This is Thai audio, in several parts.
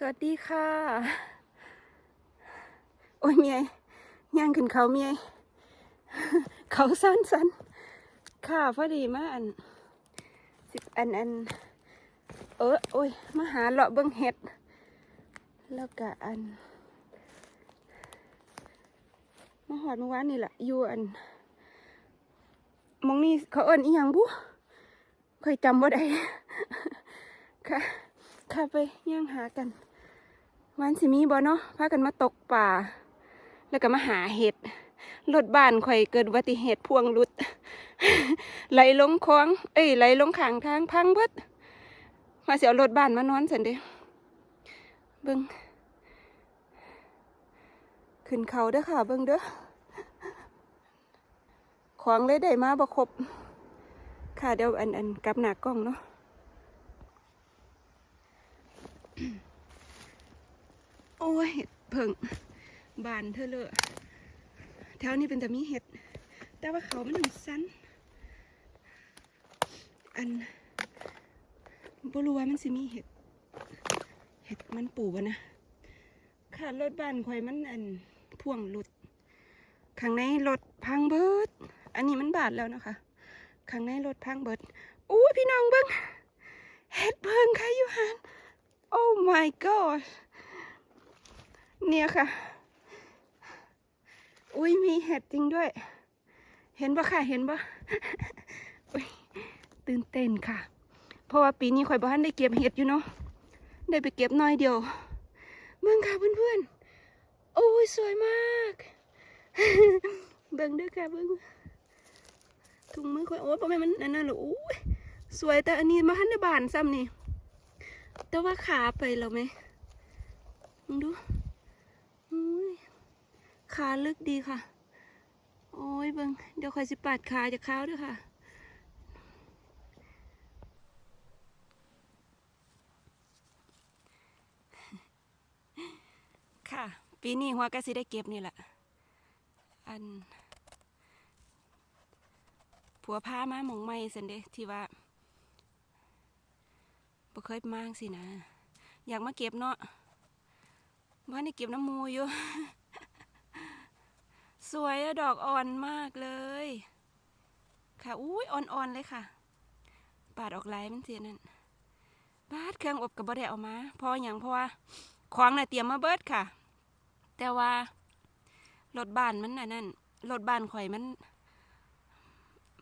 สวัสดีค่ะ โอ้ยเมียย่างขึ้นเขาเมียเขาสั้นสั้นค่ะพอดีมาอันสิบอันอันเออโอ้ยมาหาเลาะเบิ้งเห็ด แล้วก็อันมาหอดเมื่อวานนี่แหละอยู่อันมองนี่เขาเอิ้นอีหยังบุเคยจำบ่าได้ค่ะค่ะไปย่างหากัน วันสิมีบ่เนาะพากันมาตกป่า แล้วก็มาหาเห็ดรถบ้านข่อยเกิดอุบัติเหตุพวงหลุด ไหลลงคลอง เอ้ยไหลลงข้างทางพังเบิดมาเสียรถบ้านมานอนสันเด้เบิ่งขึ้นเขาเด้อค่ะ เบิ่งเด้อของเลยได้มาบ่ครบค่ะเดี๋ยวอันอันกลับหน้ากล้องเนาะ โอ้ยเห็ดเพิ่งบานเธอเลยแถวนี้เป็นแต่มีเห็ด แต่ว่าเขามันหนึ่งสั้น อันบรู้ว่ามันสิมีเห็ด เห็ดมันปูวะนะค่ะรถบ้านข่อยมันอันพ่วงหลุดข้างในรถพังเบิด อันนี้มันบาดแล้วนะคะข้างในรถพังเบิดอู้ยพี่น้องเบิ้งเห็ดเพิ่งค่ะอยู่หันโอ้ my god เนี่ยค่ะ อุ้ยมีเห็ดจริงด้วย เห็นปะค่ะ เห็นปะอุ๊ยตื่นเต้นค่ะ เพราะว่าปีนี้ข่อยบ้านได้เก็บเห็ดอยู่เนาะ ได้ไปเก็บน้อยเดียวเบิ่งค่ะเพื่อนๆ โอ้ยสวยมาก เบิ่งเด้อค่ะเบิ่งถุงมือข่อย โอ้ยประมาณมันนั่นน่ะหรออุ้ยสวยแต่อันนี้มาหันในบานซ้ำนี่ แต่ว่าขาไปแล้วไหมมึงดู ขาลึกดีค่ะ โอ้ยเบิงเดี๋ยวคอยสิปาดขาจากเข้าด้วยค่ะ ค่ะ ปีนี้หัวก็สิได้เก็บนี่แหละ อัน ผัวพามาหมองไม่สันเดะที่ว่าบ่เคยมางสินะ อยากมาเก็บเนาะว่านี่เก็บน้ำมูอยู่ สวยอะดอกอ่อนมากเลย ค่ะอุ้ยอ่อนๆเลยค่ะ ปาดออกลายมันเสียนั่นปาดเครื่องอบกับบ่ได้เอามาพราะอย่างเพราะว่าของน่ะเตรียมมาเบิดค่ะ แต่ว่ารถบ้านมันน่ะนั่นรถบ้านข่อยมัน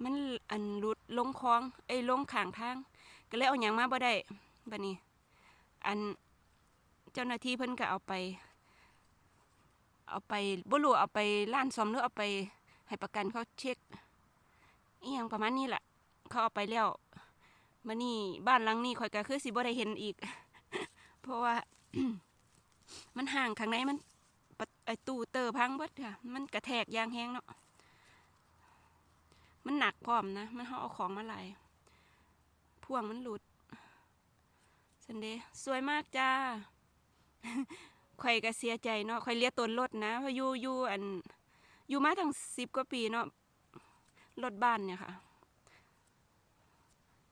มันอันรุดลงคลองไอ้ลงข้างทาง ก็เลยเอาหยังมาบ่ได้บัดนี้ อันเจ้าหน้าที่เพิ่นก็เอาไป เอาไปบ่รู้เอาไปร้านซ่อมหรือเอาไปให้ประกันเขาเช็คอีหยังประมาณนี้แหละเขาเอาไปแล้วมานี่บ้านหลังนี้ข่อยก็คือสิบ่ได้เห็นอีก เพราะว่า มันห่างข้างในมันไอตู้เตอร์พังเบิดค่ะ มันกระแทกยางแห้งเนาะมันหนักพร้อมนะ มันเขาเอาของมาหลายพ่วงมันหลุดสันเดย์สวยมากจ้า ข่อยก็เสียใจเนาะข่อยเลียตนรถนะเพราะอยู่อยู่อันอยู่มาตั้งสิบกว่าปีเนาะรถบ้านเนี่ยค่ะ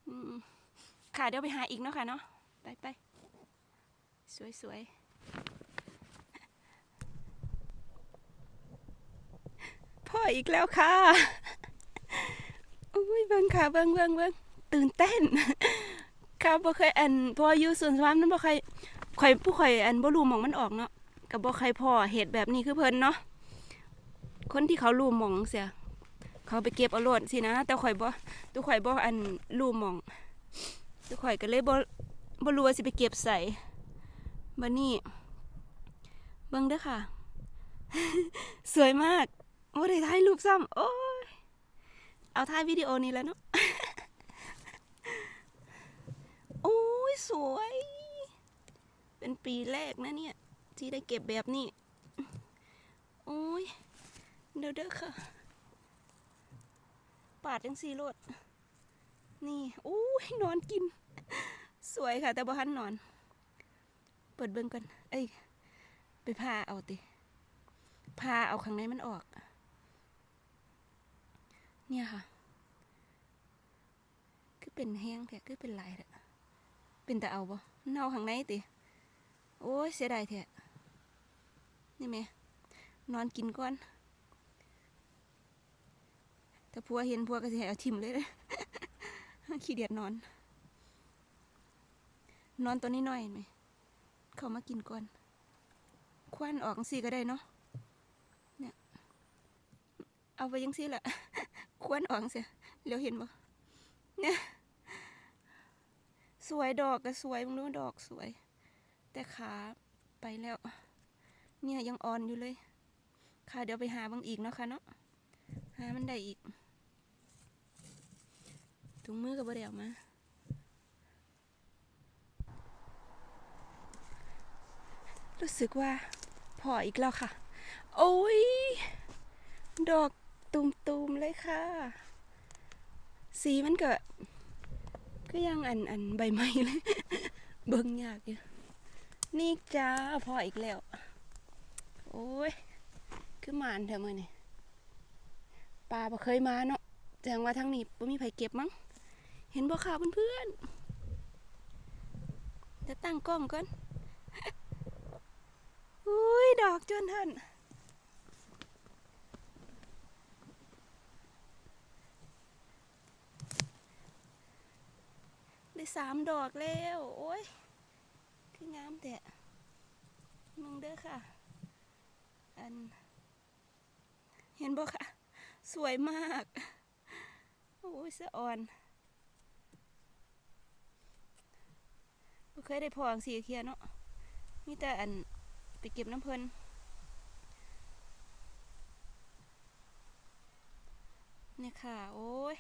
อืมค่ะเดี๋ยวไปหาอีกเนาะค่ะเนาะไปไปสวยสวยพ่ออีกแล้วค่ะอุ้ยเบิ่งค่ะเบิ่งเบิ่งเบิ่งตื่นเต้นค่ะบ่เคยอันพออยู่สวนสวรรค์นั้นบ่เคย ข่อยผู้ข่อยอันบ่รู้หมองมันออกเนาะก็บ่เคยพอเห็ดแบบนี้คือเพิ่นเนาะคนที่เขารู้หมองเสียเขาไปเก็บเอาโลดสินะ แต่ข่อยบ่ตัวข่อยบ่อันรู้หมองตัวข่อยก็เลยบ่บ่รู้ว่าสิไปเก็บใส่บัดนี้เบิ่งเด้อค่ะ สวยมากโอ้ได้ถ่ายรูปซ้ำโอ้ยเอาถ่ายวิดีโอนี้แล้วเนาะโอ้ยสวย เป็นปีแรกนะเนี่ย ที่ได้เก็บแบบนี้ โอ้ย เดี๋ยวเด้อค่ะ ปาดจังสีโลดนี่โอ้ยนอนกิน สวยค่ะ แต่บ่ทันนอน เปิดเบิ่งกันเอ้ย ไปพาเอาติพาเอาข้างในมันออก เนี่ยค่ะ คือเป็นแห้งแท้คือเป็นลายแท้เป็นแต่เอาบ่เน่าข้างในติ โอ้ยเสียดายแท้นี่แม่นอนกินก่อนถ้าพัวเห็นพัวก็สิให้เอาทิมเลยขี้เดียดนอน นอนตัวนี้น้อยเห็นไหมเขามากินก่อน ควันออกจังซี่ก็ได้เนาะเนี่ยเอาไปยังซี่แหละควันออกเสียเดี๋ยวเห็นบ่เนี่ยสวยดอกก็สวยมึงรู้ดอกสวย แต่ขาไปแล้ว เนี่ยยังอ่อนอยู่เลย ค่ะเดี๋ยวไปหาบางอีกเนาะค่ะเนาะ หามันได้อีก ถุงมือกับบ่ได้เอามา รู้สึกว่าพออีกแล้วค่ะ โอ้ย ดอกตุมๆเลยค่ะ สีมันก็ก็ยังอันอันใบไม้เลย เบิ่งยากอยู่ นี่จ้าพออีกแล้ว โอ้ย คือมานเถอะมือนี่ปลาบ่เคยมาเนาะแสดงว่าทางนี้บ่มีไผเก็บมั้ง เห็นบ่ค่ะเพื่อนๆจะตั้งกล้องก่อน อุ้ย ดอกจนเถินได้สามดอกแล้ว โอ้ย คืองามแต่มึงเด้อค่ะ อัน เห็นบ่ค่ะ สวยมาก โอ้ยสะอ่อนบ่เคยได้พองสีเคียเนาะมีแต่อันไปเก็บน้ำเพลินเนี่ยค่ะ โอ้ย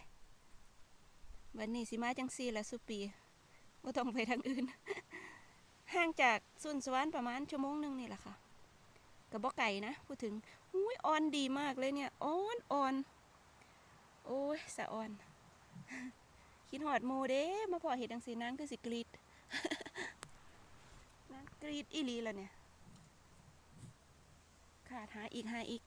วันนี้สิมาจังซีละสุปีว่าต้องไปทางอื่น ห่างจากสุนสวรรค์ประมาณชั่วโมงหนึ่งนี่แหละค่ะกับบ่ไก่นะพูดถึงอุ้ยอ่อนดีมากเลยเนี่ยอ่อนอ่อนโอ้ยสะอ่อน คิดหอดหมูเด้มาพอเห็ดจังสีนางคือสิกรีดนางกรีดอีลีละเนี่ยค่ะหาอีกหาอีก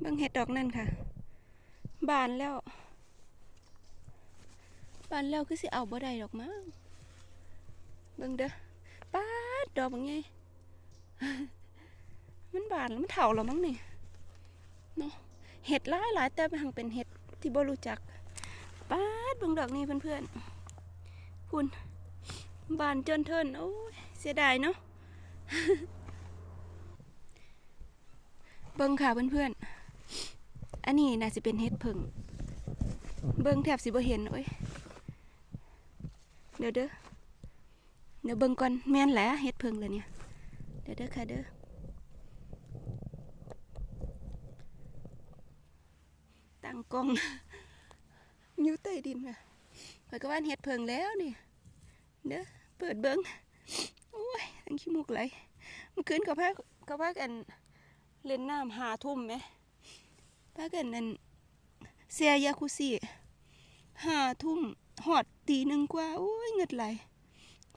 เบิ่งเห็ดดอกนั่นค่ะ บานแล้ว บานแล้วคือสิเอาบ่ได้ดอกมั้งเบิ่งเด้อป้าดดอกบางไงมันบานแล้วมันเถาแล้วมั้งนี่เนาะเห็ดหลายหลายแต่มันเป็นเห็ดที่บ่รู้จักป้าดเบิ่งดอกนี้เพื่อนๆคุณบานจนเทินโอ้ยเสียดายเนาะเบิ่งค่ะเพื่อนๆอันนี้น่าจะเป็นเห็ดผึ่งเบิ่งแทบสิบ่เห็นโอ้ย เดี๋ยวเด้อเดี๋ยวเบิ่งก่อนแม่นแหละเห็ดผึ่งเลยเนี่ยเดี๋ยวเด้อค่ะเด้อตั้งกล้องอยู่ใต้ดินค่ะข่อยก็ว่าเห็ดผึ่งแล้วนี่เด้อเปิดเบิ้งโอ้ยทั้งขี้มูกไหลเมื่อคืนกับพากับพากันเล่นน้ำหาทุ่มไหมพากันนั่นเสียยาคุซิหาทุ่มหอด ตีหนึ่งกว่าโอ้ยเงิดไหล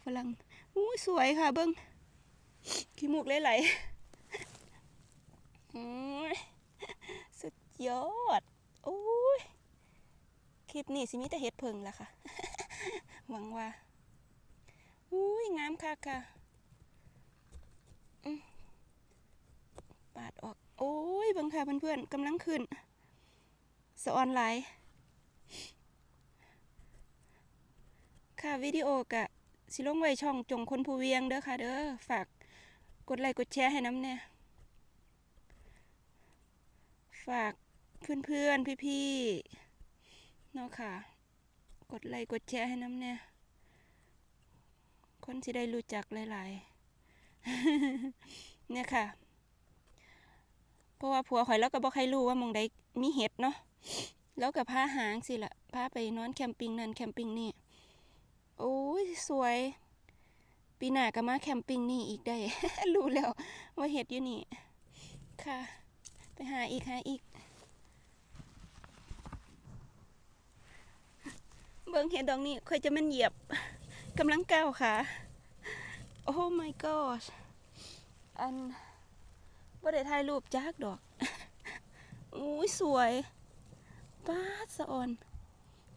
ฝรั่งโอ้ยสวยค่ะเบิ้งขี้มูกไหลไหลโอ้ยสุดยอดโอ้ยคลิปนี้สิมีแต่เห็ดเพิงละค่ะ หวังว่าอุ้ยงามค่ะค่ะปาดออก โอ้ยเบังค่ะเพื่อนๆกำลังขึ้น สะออนไลน์ ค่ะวิดีโอกะสิลงไว้ช่องจงคนผู้เวียงเด้อค่ะ เด้อฝากกดไลค์กดแชร์ให้น้ำเนี่ยฝากเพื่อนๆพี่ๆเนาะค่ะ กดไลค์กดแชร์ให้น้ำเนี่ยคนที่ได้รู้จักหลายๆเนี่ยค่ะ เพราะว่าผัวข่อยแล้วก็บอกใครรู้ว่ามองใดมีเห็ดเนาะแล้วกับพาหางสิละพาไปนอนแคมปิ้งนั่นแคมปิ้งนี่ โอ้ยสวย ปีหน้าก็มาแคมปิ้งนี่อีกได้ รู้แล้วว่าเห็ดอยู่นี่ ค่ะ ไปหาอีกหาอีก เบิ่งเห็ดดอกนี้ค่อยจะมันเหยียบกำลังก้าวขาโอ้ my god อันบ่ได้ถ่ายรูปจากดอกอุ้ยสวยป้าสะออน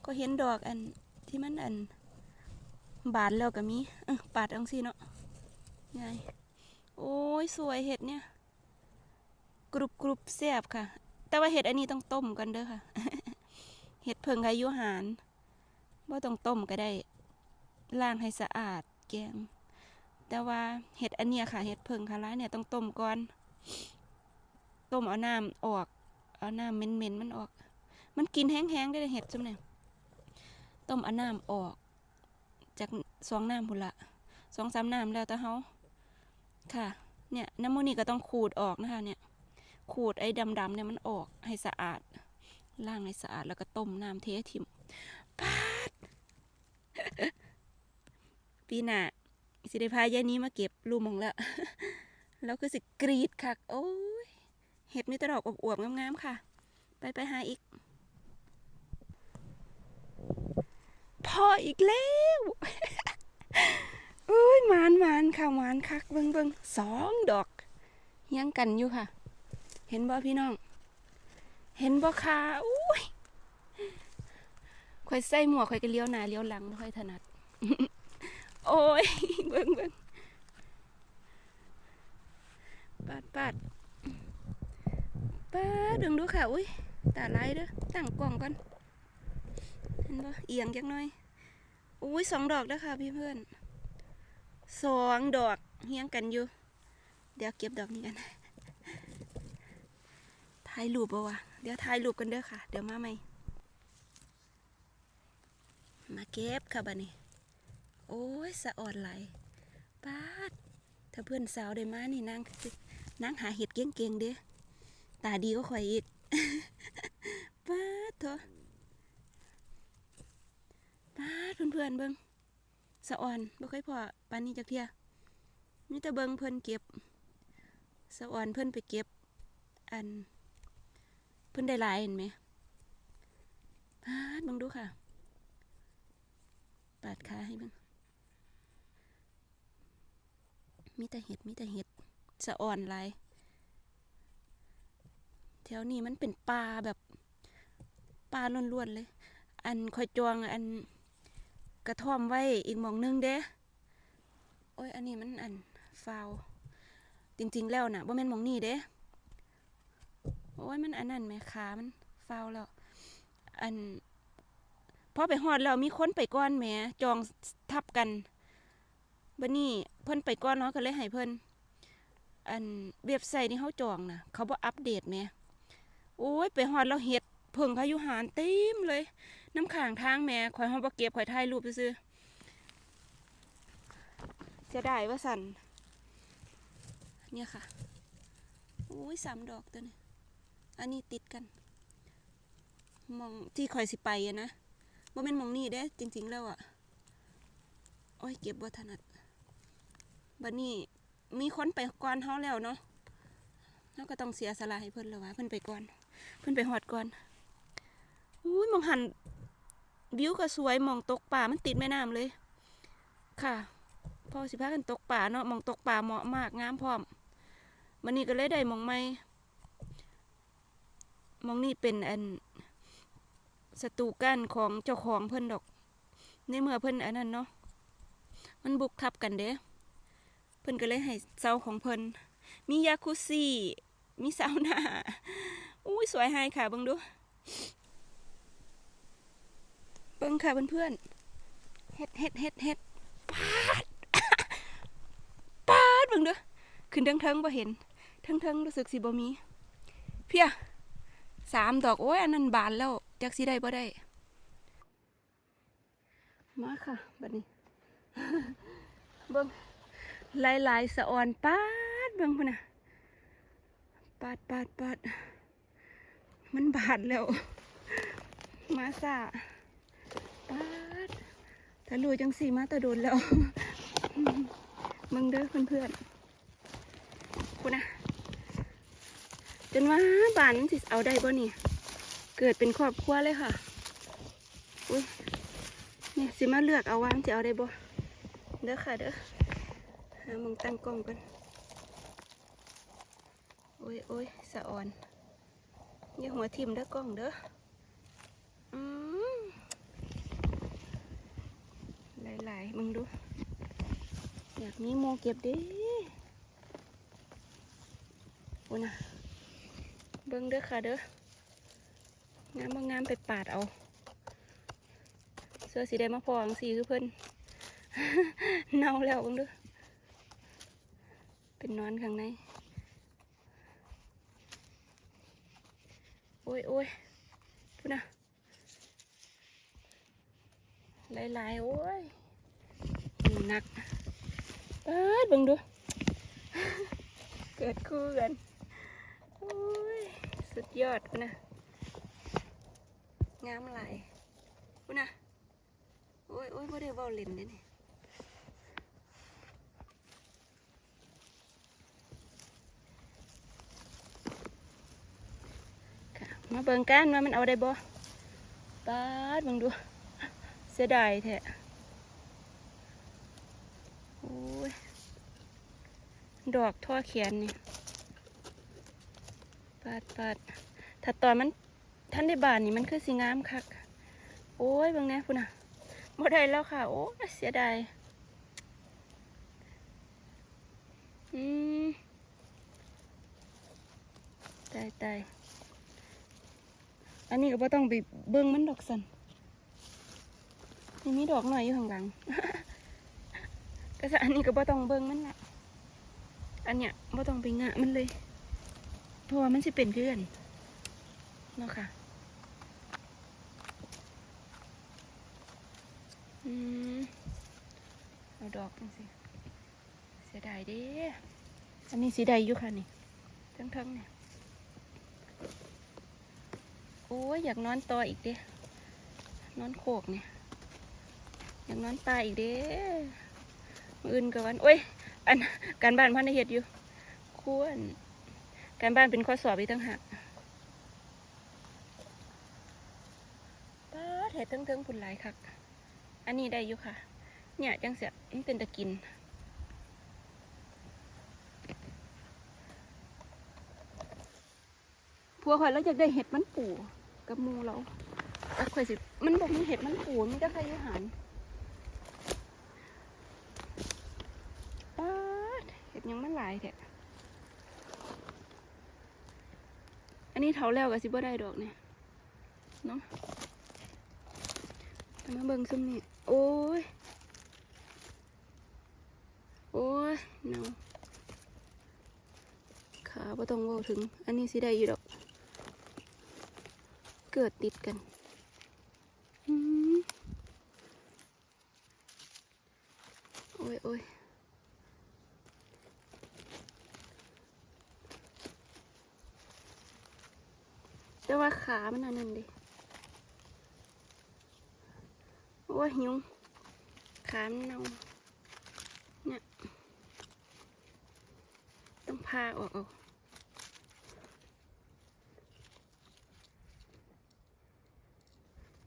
ก็เห็นดอกอันที่มันอัน บานแล้วก็มีเออปาดอังสิเนาะไงโอ้ยสวยเห็ดเนี่ย กรุบกรุบแซ่บค่ะ แต่ว่าเห็ดอันนี้ต้องต้มกันเด้อค่ะ เห็ดเพิงอายุหารว่าต้องต้มก็ได้ล้างให้สะอาดแกง แต่ว่าเห็ดอันเนี้ยค่ะ เห็ดเพิงคาร้าเนี่ยต้องต้มก่อน ต้มเอาน้ำออก เอาน้ำเหม็นๆมันออก มันกินแห้งๆได้เลยเห็ดจุ่มเนี่ยต้มเอาน้ำออก จากสองน้ำพุ่นละสองสามน้ำแล้วแต่เฮาค่ะ เนี่ยน้ำมูนี่ก็ต้องขูดออกนะคะเนี่ยขูดไอ้ดำๆเนี่ยมันออกให้สะอาดล้างให้สะอาดแล้วก็ต้มน้ำเททิมปาดปีหน้าสิได้พายายนี้มาเก็บลูมองแล้วแล้วก็สิกรีดคักโอ้ยเห็ดมีแตดอกอวบๆงามๆค่ะ ไปไปหาอีก พออีกแล้วอุ้ยมานมานค่ะมานคักเบิงเบิงสองดอกยังกันอยู่ค่ะ เห็นบ่พี่น้อง เห็นบ่ค่ะอุ้ยค่อยใส่หมวกค่อยก็เลี้ยวหน้าเลี้ยวหลังบ่ค่อยถนัด โอ้ยเบิ่งเบิ่งปาดปาดปาดดึงดูค่ะอุ้ยตาไหลายเด้อตั้งกล้องก่อนเห็นบ่เอียงจักหน่อย อุ้ยสองดอกแล้วค่ะพี่เพื่อนสองดอกเฮี้ยงกันอยู่ เดี๋ยวเก็บดอกนี้กันถ่ายรูปปะวะเดี๋ยวถ่ายรูปกันเด้อค่ะ เดี๋ยวมาใหม่มาเก็บค่ะบัดนี้ โอ้ยสะออนไหลายปาดถ้าเพื่อนสาวได้มานี่นางนางหาเห็ดเก่งๆเด้อตาดีก็ข่อยอีก ปาดเถอะปาดเพื่ อนเบิ่งสะอ่อนบ่เคยพอปานนี้จักเทียมีแต่เบิ่งเพิ่นเก็บสะอ่อนเพิ่นไปเก็บ อัน เพิ่นได้หลายเห็นไหมปาดเบิงดูค่ะ ปาดขาให้เบิงมีแต่เห็ดมีแต่เห็ดสะอ่อนหลายแถวนี้มันเป็นป่าแบบป่าล้วนๆเลย อันคอยจวงอัน กระท่อมไว้อีกมองหนึงเด้โอ้ยอันนี้มันอันฟาวจริง ๆ แล้วนะว่าแม่นมองนี่เด้โอ้ยมันอันนั้นแหม่ขามันฟาวแล้ว อันพอไปฮอดแล้วมีคนไปก่อนแหมจองทับกันบัดนี้เพิ่นไปก่อนเนาะก็เลยให้เพิ่นอันเว็บไซต์ที่เขาจองนะเขาบ่อัปเดตแหมโอ้ยไปฮอดแล้วเห็ดเพิ่งพายุหารเต็มเลย น้ำข้างทางแม่ข่อยเฮาบ่เก็บข่อยถ่ายรูปซื่อเสียดายว่าสันเนี่ยค่ะโอ้ยสามดอกตัวนี้อันนี้ติดกันมองที่ข่อยสิไปอะนะบ่แม่นมองนี่เด้จริง ๆ แล้วอะโอ้ยเก็บบ่ถนัดบัดนี้มีคนไปก่อนเฮาแล้วเนาะเราก็ต้องเสียสละให้เพิ่นแล้ววะเพิ่นไปก่อน เพิ่นไปฮอดก่อนอุ้ยมองหัน วิวก็สวยมองตกป่ามันติดแม่น้ำเลย ค่ะพอสิพากันตกป่าเนาะมองตกป่าเหมาะมากงามพร้อมมันนี้ก็เลยได้มองไม่มองนี่เป็นอันสตูกั้นของเจ้าของเพิ่นดอก ในเมื่อเพิ่นอันนั้นเนาะมันบุกทับกันเด้เพิ่นก็เลยให้เสาของเพิ่นมียาคุซี่มีซาวน่าอุ้ยสวยไฮค่ะเบิ่งดู เบิ่งค่ะเพื่อนๆเฮ็ดเฮ็ดเฮ็ดเฮ็ดปาดปาดเบิ่งเด้อขึ้นเทิงๆบ่เห็นเทิงๆรู้สึกสิบ่มีเพียสามดอกโอ้ยอันนั้นบานแล้วจักสิได้บ่ได้ มาค่ะบัดนี้เบิ่งหลายสะออนปาดเบิ่งพุ่นน่ะปาดปาดปาดมันบาดแล้ว มาซ่า ถ้ารู้จังสีมาแตะโดนแล้วมึงเด้อเพื่อนๆคุณนะจนว่าบ้านสิเอาได้บ่นี่ เกิดเป็นครอบครัวเลยค่ะอุ้ยเนี่ยสิมาเลือกเอาวางจะเอาได้บ่เด้อค่ะเด้อหามึงตั้งกล้องกันโอ้ยโอ้ยสะอ่อนอย่าหัวทิ่มเด้อกล้องเด้ออืม หลายๆ มึงดู อยากมีโมเก็บดิโอ้นะเบิ่งเด้อค่ะเด้องามบ่งามไปปาดเอา เสื้อสีแดงมาพองสีคือเพิ่นเน่าแล้วเบิ่งเด้อเป็นนอนข้างใน โอ้ยโอ้ยพูดนะหลายๆ โอ้ย นี่หนักเอ้ยเบิ่งดู เกิดคู่กันโอ้ยสุดยอดพุ่นนะงามหลายพุ่นนะโอ้ยโอ้ยบ่ได้เว้าเล่นเด้นี่ค่ะมาเบิ่งกันว่ามันเอาได้บ่ปาดเบิ่งดู เสียดายแท้โอ้ย ดอกทั่วแขนนี่ปาดปาดถ้าตอนมันท่านได้บานนี่มันคือสีงามคัก โอ้ยบางแน่พุ่นน่ะบ่ได้แล้วค่ะ โอ้เสียดายอืมตายตายอันนี้ก็บ่ต้องไปเบิ่งมันดอกสันนี่มีดอกหน่อยอยู่ข้างหลังก็จะอันนี้ก็บ่ต้องเบิ่งมันละ อันเนี้ยไม่ต้องไปงะมันเลย เพราะว่ามันสิเป็นเพื่อนเนาะค่ะอืมเอาดอกจังสิเสียดายเด้อันนี้สีใดอยู่ค่ะนี่ทั้งๆเนี่ยโอ้ยอยากนอนต่ออีกเด้นอนโขกเนี่ยอยากนอนปลาอีกเด้มื้ออื่นกับวันโอ้ย อันการบ้านพันในเฮ็ดอยู่ควรการบ้านเป็นข้อสอบอีกต่างหากป้าดเห็ดทั้งเทิงๆผุนหลายคักอันนี้ได้อยู่ค่ะ เนี่ยจังเสียมันเป็นตะกินพัวข่อยแล้วอยากได้เห็ดมันปูกับหมูเราแต่ข่อยสิ มันบอกมีเห็ดมันปูมันจะใครยุหัน ป๊าดเห็ดยังมันหลายแท้อันนี้เถาแล้วกับสิบ่ได้ดอกเนี่ยเนาะแต่มาเบิ่งซุ่มนี่โอ้ย โอ้ยเนาขาบ่ต้องเว้าถึง อันนี้สิได้อยู่ดอก เกิดติดกันอืมโอ้ยโอ้ย แต่ว่าขา มันอันนั้นดิ โอ้ยยุงขามันเน่าเนี่ยต้องพาออกเอา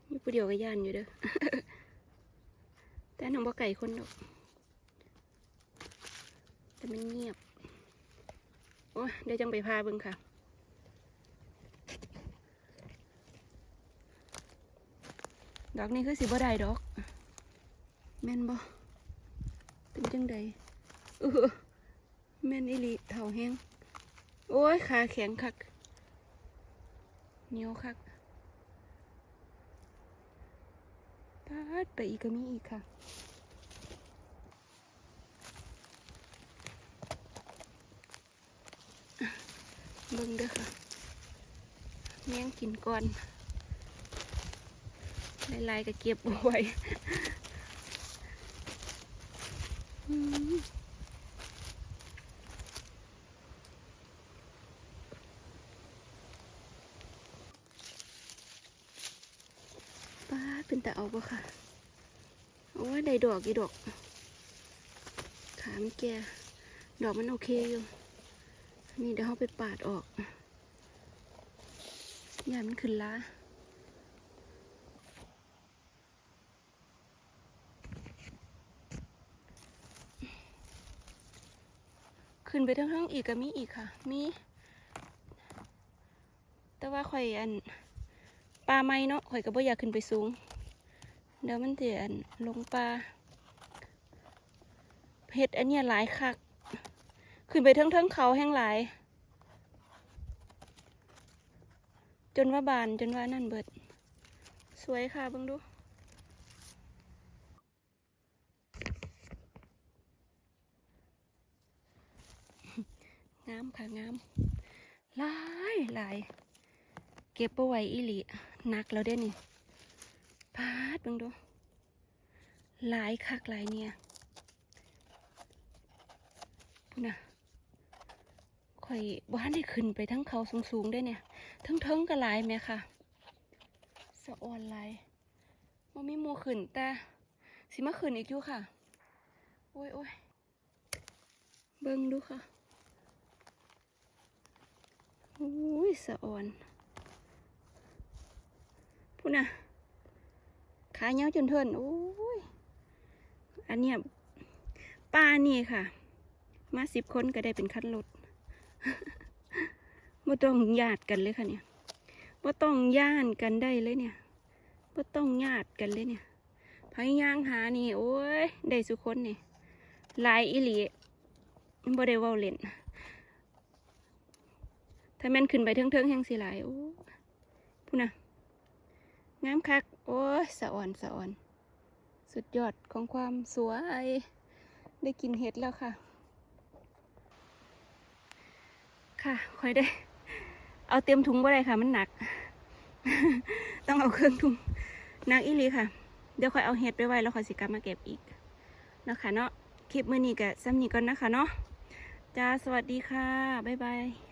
อยู่ผู้เดียวก็ย่านอยู่เด้อ แต่น้องบ่ไก่คนดอก แต่มันเงียบ โอ้ยเดี๋ยวจังไปพาเบิ่งค่ะ ดอกนี้คือสิบ่ได้ดอกแม่นบ่เป็นจังใดเออแม่นอีหลีเท่าแห้งโอ้ยขาแข็งคักเหนียวคักปาดไปอีกก็มีอีกค่ะเบิ่งเด้อค่ะแมงกินก่อน ลายๆก็เก็บเอาไว้อืมป้าเป็นตาเอาปะค่ะ โอ้ยได้ดอกอีดอก ขามแก่ดอกมันโอเคอยู่ นี่เดี๋ยวเขาไปปาดออกอย่ามันขึ้นล้า นไปทั้งทั้งๆอีกก็มีอีกค่ะ มี แต่ว่าข่อยอันปลาไม้เนาะข่อยก็บ่อยากขึ้นไปสูง เดี๋ยวมันเดี๋ยนลงปลาเห็ดอันเนี้ยหลายคัก ขึ้นไปเทั้งๆเขาแห้งหลาย จนว่าบานจนว่านั่นเบิด สวยค่ะเบิ่งดู งามค่ะงามหลายหลายเก็บเอาไว้อีหลีหนักแล้วเด้นี่พาดเบิ่งดูหลายคักหลายเนี่ยพุ่นน่ะข่อยบ้านได้ขึ้นไปทั้งเขาสูงๆได้เนี่ย ทั้งเทิงๆก็หลายแม่ค่ะสะออนหลายว่ามีหมูขึ้นแต่สิมาขึ้นอีกอยู่ค่ะ โอ้ยโอ้ยเบิ่งดูค่ะ อุ้ยสะออนพูดนะขาเหี่ยวจนเทินโอ้ยอันเนี้ยป้านี่ค่ะ มาสิบคนก็ได้เป็นคันรถบ่ต้องญาติกันเลยค่ะเนี่ยบ่ต้องย่านกันได้เลยเนี่ยบ่ต้องญาติกันเลยเนี่ยพยายางหานี่ โอ้ย ได้สุคนนี่ลายอีหลีบ่ได้ว้าเล่น ถ้าแม่นขึ้นไปเทิงๆแห่งสิหลายโอ้พูนะงามคัก โอ้ยสะอ่อนสะอ่อน สุดยอดของความสวย ได้กินเห็ดแล้วค่ะ ค่ะค่อยได้ เอาเต็มถุงบ่ได้ค่ะ มันหนัก ต้องเอาเครื่องถุงหนักอีลีค่ะ เดี๋ยวค่อยเอาเห็ดไปไว้แล้วค่อยสิกลับมาเก็บอีกนะคะเนาะคลิปมื้อนี้ก็ซ้ำนี้ก่อนนะคะเนาะจ้าสวัสดีค่ะ บ๊ายบาย